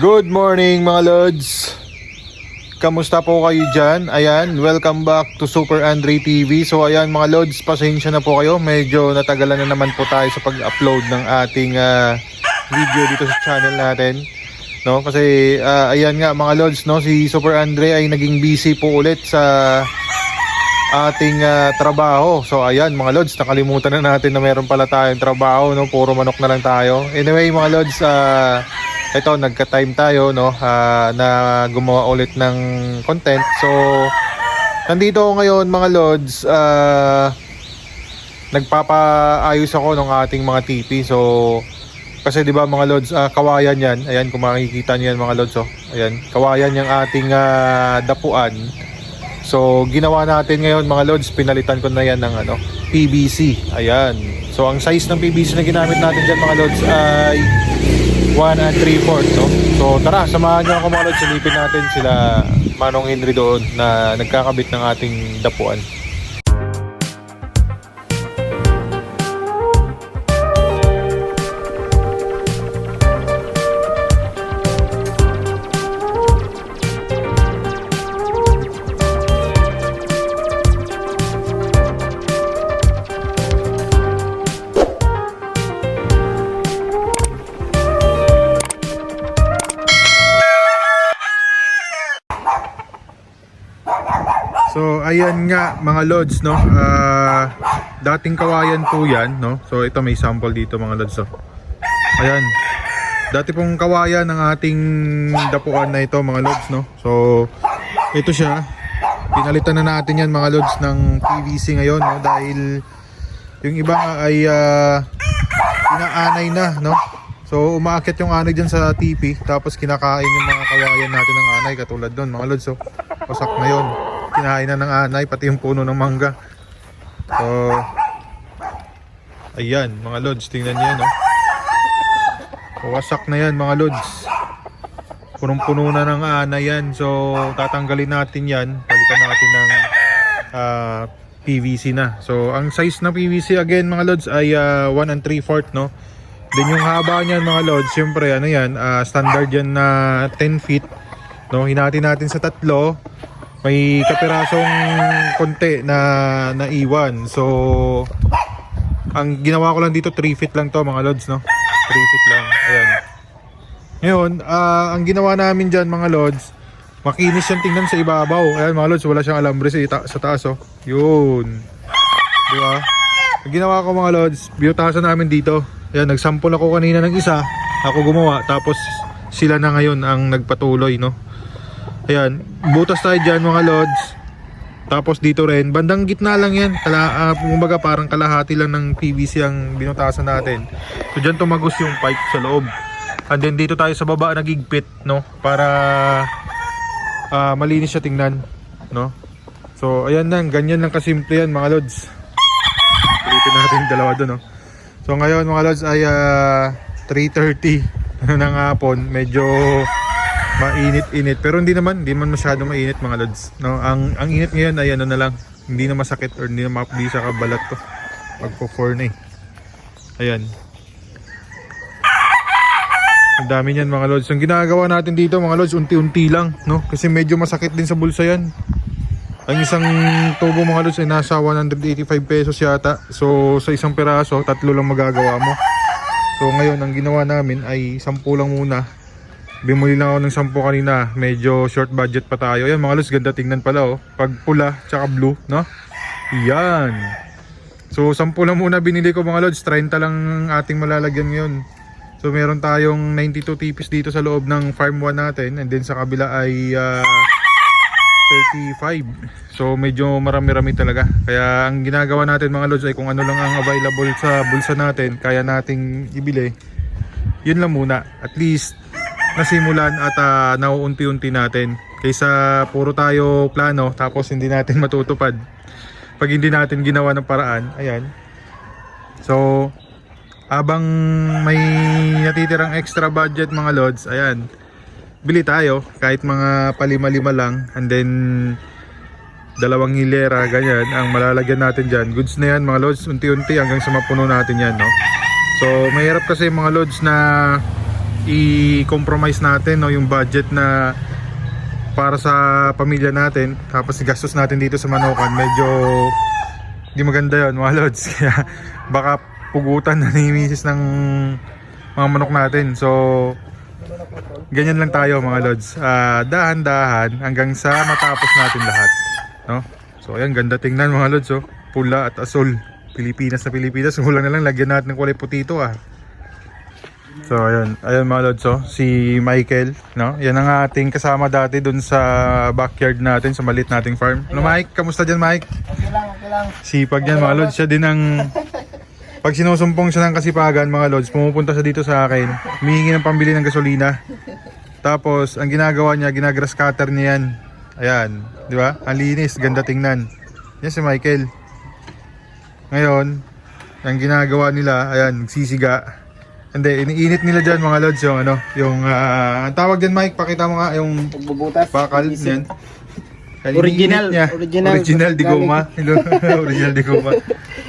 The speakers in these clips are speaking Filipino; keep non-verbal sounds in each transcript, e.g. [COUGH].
Good morning mga Lods! Kamusta po kayo dyan? Ayan, welcome back to Super Andre TV. So ayan mga Lods, pasensya na po kayo. Medyo natagalan na naman po tayo sa pag-upload ng ating ah, video dito sa channel natin. No, kasi ah, ayan nga mga Lods, no, si Super Andre ay naging busy po ulit sa ating ah, trabaho. So ayan mga Lods, nakalimutan na natin na meron pala tayong trabaho, no? Puro manok na lang tayo. Anyway mga Lods, ah, ito nagka-time tayo no ah, na gumawa ulit ng content. So nandito ngayon mga Lods, ah, nagpapaayos ako ng ating mga TV. So kasi 'di ba mga lods, ah, kawayan 'yan. Ayan kung makikita niyo 'yan mga lods, oh. Ayan, kawayan yung ating ah, dapuan. So, ginawa natin ngayon mga lods, pinalitan ko na yan ng ano, PVC. Ayan. So, ang size ng PVC na ginamit natin dyan mga lods ay 1 and 3 4 no? So, tara, samahan nyo ako mga lods. Silipin natin sila Manong Henry doon na nagkakabit ng ating dapuan. Ayan nga mga lods no. Ah, dating kawayan po 'yan no. So ito may sample dito mga lods oh. Ayan. Dati pong kawayan ng ating dapuan na ito mga lods no. So ito siya. Pinalitan na natin 'yan mga lods ng PVC ngayon no dahil yung iba ay ah, inaanay na no. So umaakyat yung anay dyan sa TP tapos kinakain yung mga kawayan natin ng anay katulad doon mga lods so pasak na yun kinain na ng anay pati yung puno ng mangga so ayan mga lods tingnan niyo yan oh. wasak na yan mga lods punong puno na ng anay yan so tatanggalin natin yan palitan natin ng ah, PVC na so ang size ng PVC again mga lods ay 1 and 3 4 no Then yung haba niyan mga lods, syempre ano yan, ah, standard yan na 10 feet. No, hinati natin sa tatlo. May kapirasong konti na naiwan. So ang ginawa ko lang dito 3 feet lang to mga lods, no. 3 feet lang. Ayan. Ngayon, ah, ang ginawa namin diyan mga lods, makinis yung tingnan sa ibabaw. Ayan mga lods, wala siyang alambre sa, ita- sa taas oh. Yun. Di ba? Ang ginawa ko mga lods, biyutasan namin dito. Ayan, nagsample ako kanina ng isa. Ako gumawa. Tapos sila na ngayon ang nagpatuloy, no? Ayan, butas tayo dyan mga lods. Tapos dito rin, bandang gitna lang yan. Kala, uh, kumbaga parang kalahati lang ng PVC ang binutasan natin. So dyan tumagos yung pipe sa loob. And then dito tayo sa baba nagigpit, no? Para ah, malinis siya tingnan, no? So ayan lang, ganyan lang kasimple yan mga lods. Ulitin natin yung dalawa doon, no? So ngayon mga lods ay ah, 3.30 [LAUGHS] ng hapon. Medyo mainit-init. Pero hindi naman, hindi naman masyado mainit mga lods. No? Ang, ang init ngayon ay ano na lang. Hindi na masakit or hindi na mapdi sa kabalat ko. Pagpo 4 na eh. Ayan. Ang dami niyan mga lods. Ang ginagawa natin dito mga lods, unti-unti lang. No? Kasi medyo masakit din sa bulsa yan. Ang isang tubo mga lods ay nasa 185 pesos yata. So sa isang peraso, tatlo lang magagawa mo. So ngayon ang ginawa namin ay 10 lang muna. Bumuli lang ako ng 10 kanina. Medyo short budget pa tayo. Yan mga lods, ganda tingnan pala oh. Pag pula tsaka blue, no? Yan. So 10 lang muna binili ko mga lods. 30 lang ang ating malalagyan ngayon. So meron tayong 92 tipis dito sa loob ng farm 1 natin. And then sa kabila ay ah, 35. So medyo marami-rami talaga. Kaya ang ginagawa natin mga lods ay kung ano lang ang available sa bulsa natin, kaya nating ibili. Yun lang muna. At least nasimulan at uh, nauunti-unti natin. Kaysa puro tayo plano tapos hindi natin [LAUGHS] matutupad. Pag hindi natin ginawa ng paraan, ayan. So, abang may natitirang extra budget mga lods, ayan bili tayo kahit mga palima-lima lang and then dalawang hilera ganyan ang malalagyan natin dyan goods na yan mga lods unti-unti hanggang sa mapuno natin yan no so mahirap kasi mga lods na i-compromise natin no yung budget na para sa pamilya natin. Tapos gastos natin dito sa Manokan medyo di maganda yon mga lods. [LAUGHS] Kaya baka pugutan na ni misis ng mga manok natin. So ganyan lang tayo mga lods. Ah, dahan-dahan hanggang sa matapos natin lahat no? So ayan ganda tingnan mga lods oh. pula at asul. Pilipinas na Pilipinas. Kulang na lang lagyan natin ng kulay puti ito ah So ayun, ayun mga lods oh, si Michael, no? Yan ang ating kasama dati dun sa backyard natin, sa malit nating farm. Ano Mike, kamusta dyan Mike? Okay lang, okay lang. Sipag yan mga lods, siya din ang [LAUGHS] pag sinusumpong siya ng kasipagan mga lods, pumupunta siya dito sa akin, humihingi ng pambili ng gasolina. Tapos ang ginagawa niya, ginagrass cutter niya yan. Ayan, di ba? Ang linis, ganda tingnan. Yan si Michael. Ngayon, ang ginagawa nila, ayan, nagsisiga. Hindi, iniinit nila dyan mga lods yung ano, yung, ah, ang tawag dyan Mike, pakita mo nga yung Pagbubutas. bakal niyan. Yan, Original, iniinit niya. original. Original di goma. [LAUGHS] [LAUGHS] original di goma.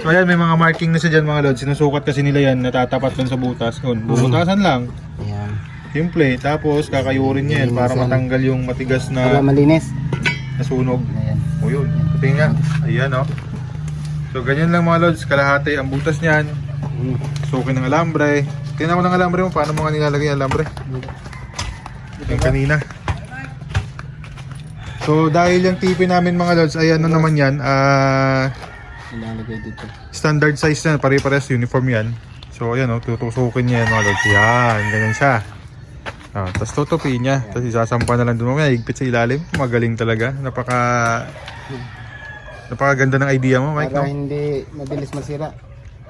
So ayan, may mga marking na siya dyan mga lods. Sinusukat kasi nila yan, natatapat lang sa butas. Yun, bubutasan lang. Ayan. Simple. Tapos kakayurin niya yan para matanggal yung matigas Para na malinis. nasunog. Ayan. O yun, tingnan nga. Ayan o. So ganyan lang mga lods, kalahati ang butas niyan. Mm. Sukin ng alambre. Tingnan ko ng alambre mo, paano mo nga nilalagay yung alambre? Yung kanina. So dahil yung TV namin mga lods ay ano naman yan, ah Ilalagay dito. standard size yan, pare-pares uniform yan. So ayan oh, tutusukin niya yan mga lods. Yan, ganyan siya. Ah, tapos tutupiin niya, tapos isasampa na lang doon mamaya, higpit sa ilalim. Magaling talaga. Napaka Napakaganda ng idea mo, Mike, Para no? hindi mabilis masira.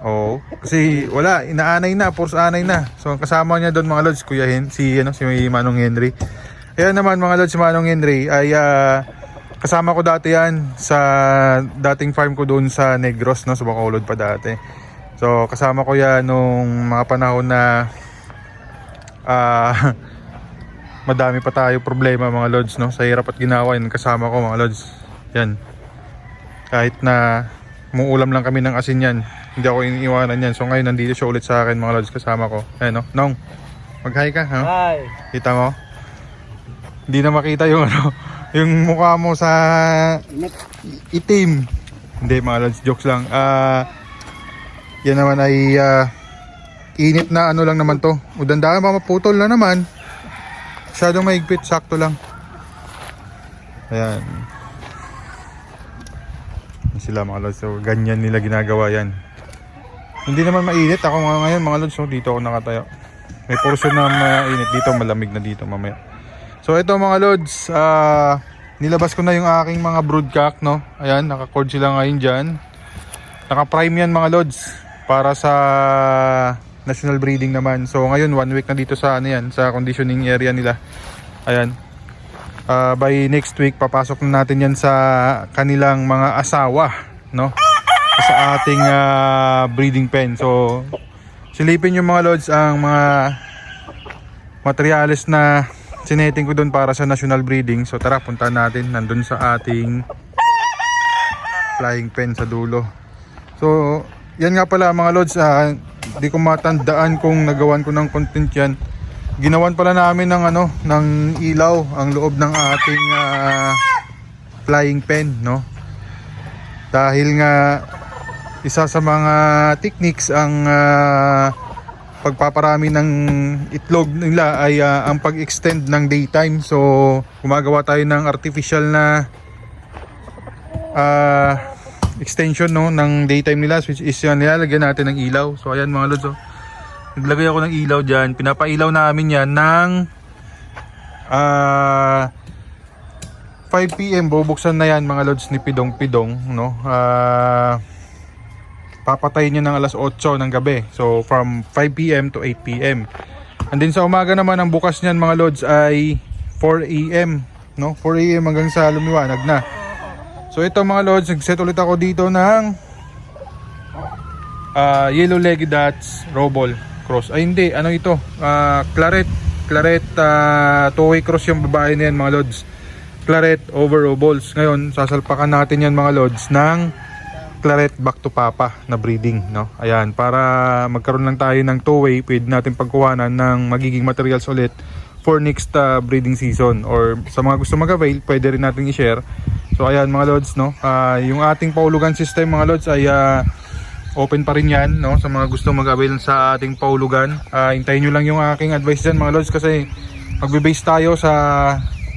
Oo. Kasi wala, inaanay na, force anay na. So ang kasama niya doon mga lods, Kuya Hen, si ano si Manong Henry. Kaya naman mga lods, Manong Henry ay ah, kasama ko dati yan sa dating farm ko doon sa Negros, no, sa Bacolod pa dati. So kasama ko yan nung mga panahon na ah [LAUGHS] madami pa tayo problema mga lods, no, sa hirap at ginawa yun kasama ko mga lods. Yan. Kahit na muulam lang kami ng asin yan, hindi ako iniiwanan yan. So ngayon nandito siya ulit sa akin mga lods kasama ko. Ayan no, Nong, mag-hi ka ha? Hi. Kita mo? Hindi na makita yung [LAUGHS] ano, yung mukha mo sa itim. Hindi mga lods, jokes lang. Ah, yan naman ay ah, init na ano lang naman to. Udandaan ba maputol na naman. Masyadong maigpit, sakto lang. Ayan. Yan Sila mga lods, so ganyan nila ginagawa yan. Hindi naman mainit. Ako nga ngayon mga lods, so dito ako nakatayo. May portion na mainit dito, malamig na dito mamaya. So ito mga lods, ah nilabas ko na yung aking mga broodcock, no? Ayan, naka-cord sila ngayon dyan. Naka-prime yan mga lods para sa national breeding naman. So ngayon, one week na dito sa ano yan, sa conditioning area nila. Ayan. Ah, by next week, papasok na natin yan sa kanilang mga asawa, no? Sa ating ah, breeding pen. So, silipin yung mga lods ang mga materials na sineting ko doon para sa national breeding. So tara, punta natin nandun sa ating flying pen sa dulo. So, yan nga pala mga lods, ah, di ko matandaan kung nagawan ko ng content yan. Ginawan pala namin ng ano, ng ilaw ang loob ng ating ah, flying pen, no? Dahil nga isa sa mga techniques ang ah, pagpaparami ng itlog nila ay ah, ang pag-extend ng daytime. So, gumagawa tayo ng artificial na ah, extension no ng daytime nila which is yan nilalagyan natin ng ilaw. So, ayan mga lods. Oh. Naglagay ako ng ilaw dyan. Pinapailaw namin yan ng ah 5 p.m. bubuksan na yan mga lods ni Pidong Pidong no. Ah papatayin nyo ng alas 8 ng gabi. So from 5 p.m. to 8 p.m. And then sa umaga naman ang bukas niyan mga lods ay 4 a.m. No? 4 a.m. hanggang sa lumiwanag na. So ito mga lods, nag-set ulit ako dito ng ah, yellow legged dots robol cross. Ay hindi, ano ito? Ah, claret. Claret uh, two-way cross yung babae na yan mga lods. Claret over robols. Ngayon, sasalpakan natin yan mga lods ng claret back to papa na breeding no? Ayan para magkaroon lang tayo ng two way pwede natin pagkuhanan ng magiging materials ulit for next uh, breeding season or sa mga gusto mag-avail pwede rin natin i-share. So ayan mga lods no? Ah, yung ating paulugan system mga lods ay ah, open pa rin yan no? Sa mga gusto mag-avail sa ating paulugan. Ah, hintayin nyo lang yung aking advice dyan mga lods kasi magbe-base tayo sa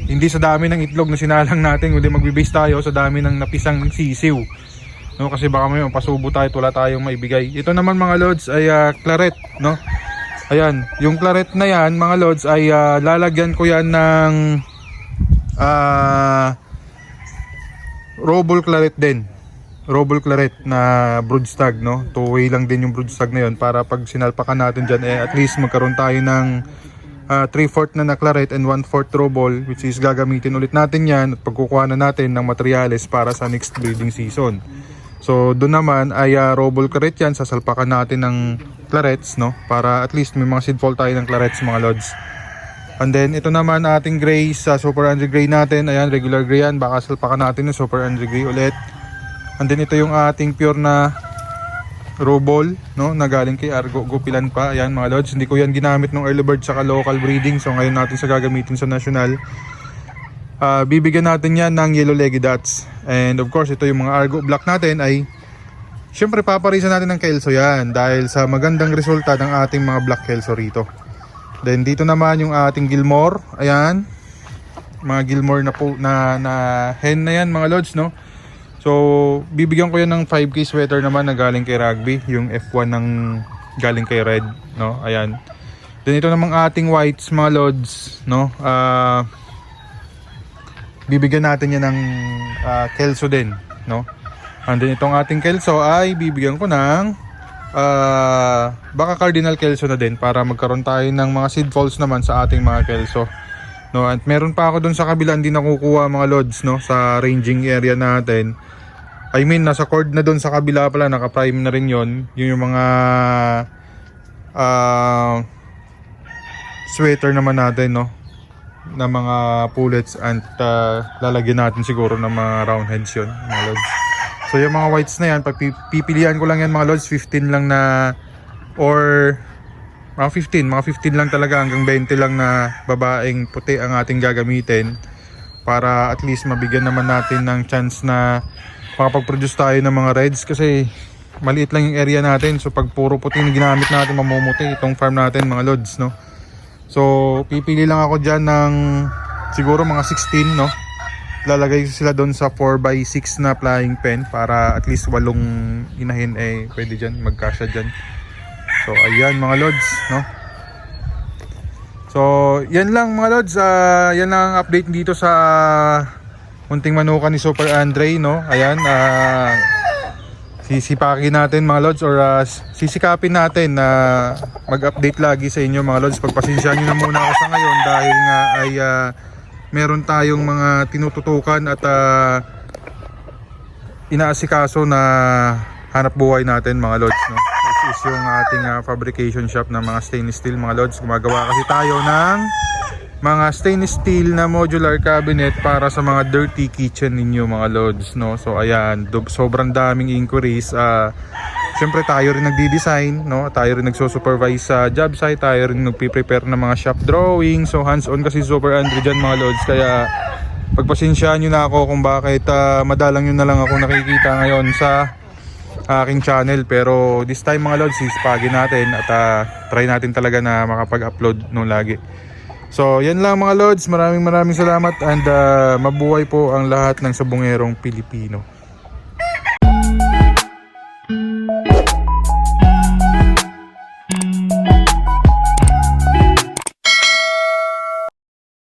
hindi sa dami ng itlog na sinalang natin kundi magbe-base tayo sa dami ng napisang sisiw no kasi baka may pasubo tayo at wala tayong maibigay. Ito naman mga lods ay ah, claret no? Ayan yung claret na yan mga lods ay ah, lalagyan ko yan ng ah robol claret din. Robol claret na broodstag no? Two way lang din yung broodstag na yon para pag sinalpakan natin dyan eh at least magkaroon tayo ng 3-4 na na claret and 1-4 robol which is gagamitin ulit natin yan at pagkukuha na natin ng materyales para sa next breeding season so doon naman ay uh, robol claret yan sasalpakan natin ng clarets no para at least may mga seedfall tayo ng clarets mga lods And then ito naman ating gray sa Super Andre Gray natin. Ayan, regular gray yan. Baka salpakan natin ng Super Andre Gray ulit. And then ito yung ating pure na robol, no, na galing kay Argo Gupilan pa. Ayan mga lods, hindi ko yan ginamit ng early bird sa local breeding. So ngayon natin sa gagamitin sa national. Ah, bibigyan natin yan ng yellow leggy dots. And of course, ito yung mga Argo black natin ay Siyempre paparisan natin ng kelso yan dahil sa magandang resulta ng ating mga black kelso rito. Then dito naman yung ating Gilmore. Ayan. Mga Gilmore na po na, na hen na yan mga lods no. So bibigyan ko yan ng 5k sweater naman na galing kay Rugby. Yung F1 ng galing kay Red. No. Ayan. Then ito namang ating whites mga lods. No. Ah bibigyan natin yan ng ah, kelso din. No. And then itong ating kelso ay bibigyan ko ng ah baka cardinal kelso na din para magkaroon tayo ng mga seed falls naman sa ating mga kelso. No, at meron pa ako doon sa kabila hindi nakukuha mga lods no sa ranging area natin. I mean nasa cord na doon sa kabila pala naka-prime na rin 'yon. Yun yung mga ah sweater naman natin no na mga pullets and ah, lalagyan natin siguro ng mga round heads yun mga lods. So yung mga whites na yan, papi- pipilian ko lang yan mga lods, 15 lang na or mga 15, mga 15 lang talaga hanggang 20 lang na babaeng puti ang ating gagamitin para at least mabigyan naman natin ng chance na makapag-produce tayo ng mga reds kasi maliit lang yung area natin so pag puro puti na ginamit natin mamumuti itong farm natin mga lods no so pipili lang ako dyan ng siguro mga 16 no? Lalagay sila doon sa 4x6 na flying pen para at least walong inahin eh pwede dyan magkasya dyan. So ayan mga lods no? So yan lang mga lods. Ah, yan lang ang update dito sa munting manukan ni Super Andre no? Ayan ah sisipakin natin mga lods or ah, sisikapin natin na mag-update lagi sa inyo mga lods pagpasensyahan nyo na muna ako sa ngayon dahil nga ay ah, meron tayong mga tinututukan at ah, inaasikaso na hanap buhay natin mga lods no? This is yung ating ah, fabrication shop ng mga stainless steel mga lods gumagawa kasi tayo ng mga stainless steel na modular cabinet para sa mga dirty kitchen ninyo mga lods no so ayan sobrang daming inquiries ah Siyempre tayo rin nagdi-design, no? Tayo rin nagso-supervise sa job site, tayo rin nagpi-prepare ng mga shop drawing. So hands-on kasi super Andre dyan mga lods. Kaya pagpasensyahan nyo na ako kung bakit ah, madalang nyo na lang ako nakikita ngayon sa aking channel. Pero this time mga lods, sispagin natin at ah, try natin talaga na makapag-upload no lagi. So yan lang mga lods, maraming maraming salamat and ah, mabuhay po ang lahat ng sabongerong Pilipino.